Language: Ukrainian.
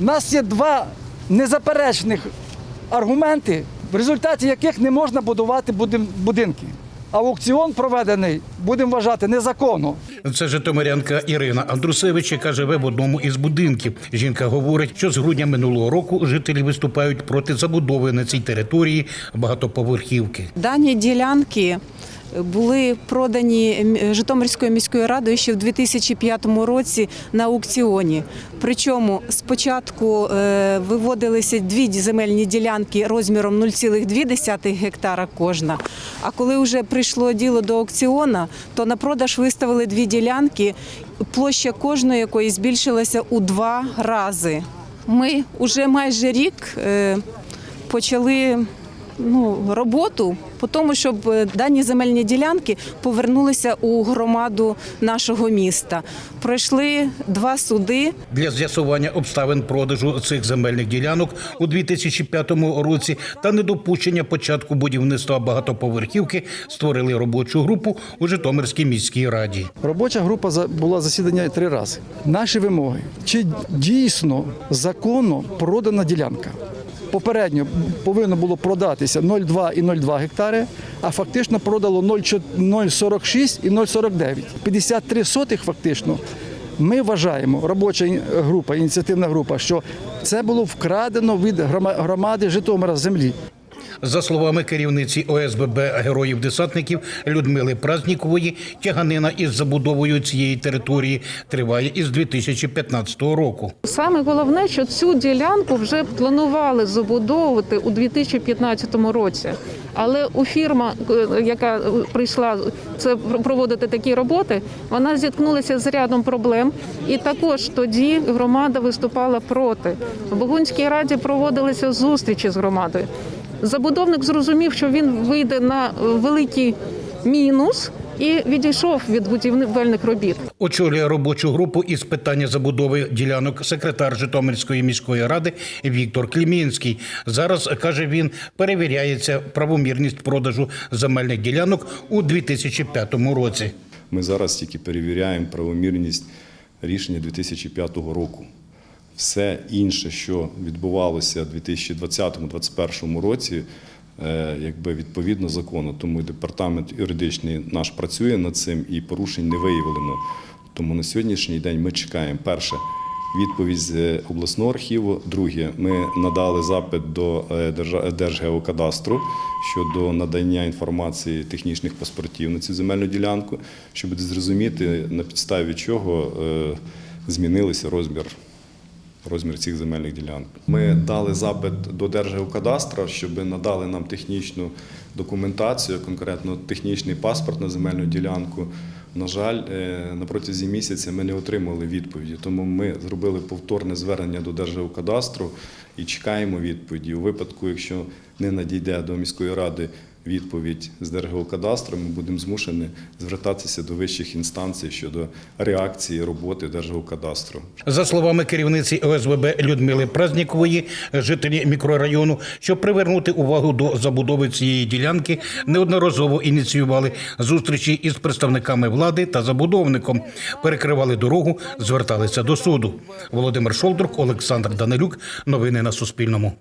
У нас є два незаперечних аргументи, в результаті яких не можна будувати будин- будинки. Аукціон проведений, будемо вважати, незаконно. Це житомирянка Ірина Андрусевич, яка живе в одному із будинків. Жінка говорить, що з грудня минулого року жителі виступають проти забудови на цій території багатоповерхівки. Дані ділянки були продані Житомирською міською радою ще в 2005 році на аукціоні. Причому спочатку е, виводилися дві земельні ділянки розміром 0,2 гектара кожна. А коли вже прийшло діло до аукціона, то на продаж виставили дві ділянки, площа кожної якої збільшилася у два рази. Ми вже майже рік е, почали ну, роботу по тому, щоб е, дані земельні ділянки повернулися у громаду нашого міста. Пройшли два суди. Для з'ясування обставин продажу цих земельних ділянок у 2005 році та недопущення початку будівництва багатоповерхівки створили робочу групу у Житомирській міській раді. Робоча група була засідання три рази. Наші вимоги. Чи дійсно законно продана ділянка? Попередньо повинно було продатися 0,2 і 0,2 гектари, а фактично продало 0,46 і 0,49. 53 сотих фактично. Ми вважаємо, робоча група, ініціативна група, що це було вкрадено від громади Житомира землі. За словами керівниці ОСББ героїв-десантників Людмили Празнікової, тяганина із забудовою цієї території триває із 2015 року. Саме головне, що цю ділянку вже планували забудовувати у 2015 році. Але у фірма, е, яка прийшла це проводити такі роботи, вона зіткнулася з рядом проблем. І також тоді громада виступала проти. В Богунській раді проводилися зустрічі з громадою. Забудовник зрозумів, що він вийде на е, великий мінус і відійшов від будівельних робіт. Очолює робочу групу із питання забудови ділянок секретар Житомирської міської ради Віктор Клімінський. Зараз каже він, перевіряється правомірність продажу земельних ділянок у 2005 році. Ми зараз тільки перевіряємо правомірність рішення 2005 року. Все інше, що відбувалося у 2020-2021 році, е, якби відповідно закону. Тому департамент юридичний наш працює над цим і порушень не виявлено. Тому на сьогоднішній день ми чекаємо перше. Відповідь з е, обласного архіву. Друге, ми надали запит до е, Держгеокадастру щодо надання інформації технічних паспортів на цю земельну ділянку, щоб зрозуміти на підставі чого змінилися розмір. Розмір цих земельних ділянок. Ми дали запит до Держгеокадастра, щоб надали нам технічну документацію, конкретно технічний паспорт на земельну ділянку. На жаль, е, на протязі місяця ми не отримали відповіді, тому ми зробили повторне звернення до Держгеокадастру і чекаємо відповіді. У випадку, якщо не надійде до міської ради відповідь з Держгеокадастру, ми будемо змушені звертатися до вищих інстанцій щодо реакції роботи Держгеокадастру. За словами керівниці ОСББ Людмили Празнікової, жителі мікрорайону, щоб привернути увагу до забудови цієї ділянки, неодноразово ініціювали зустрічі із представниками влади та забудовником, перекривали дорогу, зверталися до суду. Володимир Шолдрук, Олександр Данилюк. Новини на Суспільному.